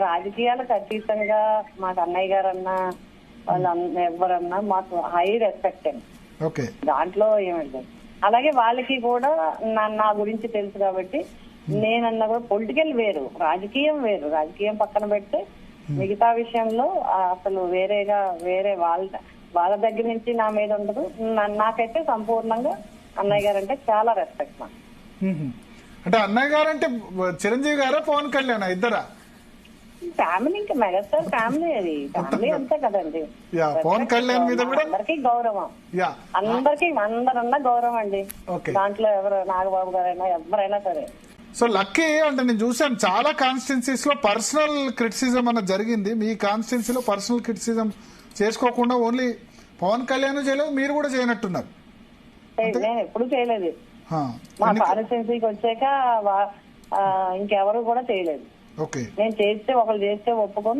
రాజకీయాలకు అతీతంగా మాకు అన్నయ్య గారన్నా వాళ్ళ ఎవరన్నా మాకు హై రెస్పెక్ట్ అండి. ఓకే. దాంట్లో ఏమండి? అలాగే వాళ్ళకి కూడా నా నా గురించి తెలుసు కాబట్టి నేనన్నా కూడా పొలిటికల్ వేరు రాజకీయం వేరు. రాజకీయం పక్కన పెడితే మిగతా విషయంలో అసలు వేరేగా వేరే వాళ్ళ వాళ్ళ దగ్గర నుంచి నా మీద ఉండదు. నాకైతే సంపూర్ణంగా అన్నయ్య గారు అంటే చాలా రెస్పెక్ట్ నాకు మ్మ్. అంటే అన్నయ్య గారు అంటే చిరంజీవి గారా పవన్ కళ్యాణ్ ఇద్దరా? ఫ్యామిలీ ఇంకా మెగాస్టార్ ఫ్యామిలీ అది. ఫ్యామిలీ అంతే కదండి. యా, పవన్ కళ్యాణ్ మీద కూడా- అందరికీ గౌరవం. యా అందరికీ అందరన్నా గౌరవం అండి. దాంట్లో ఎవరు నాగబాబు గారైనా ఎవరైనా సరే. సో లక్కీ అంటే నేను చూసాను చాలా కాన్స్టిట్యున్సీస్లో పర్సనల్ క్రిటిసిజం అన్న జరిగింది. మీ కాన్స్టిట్యున్సీలో పర్సనల్ క్రిటిసిజం చేసుకోకుండా ఓన్లీ పవన్ కళ్యాణ్ చేయలేదు మీరు కూడా చేయనట్టున్నారు. నేను ఎప్పుడు చేయలేదు. మా కాన్స్టిట్యున్సీకి వచ్చాక ఇంకెవరు కూడా చేయలేదు. నేను చేస్తే ఒకళ్ళు చేస్తే ఒప్పుకొని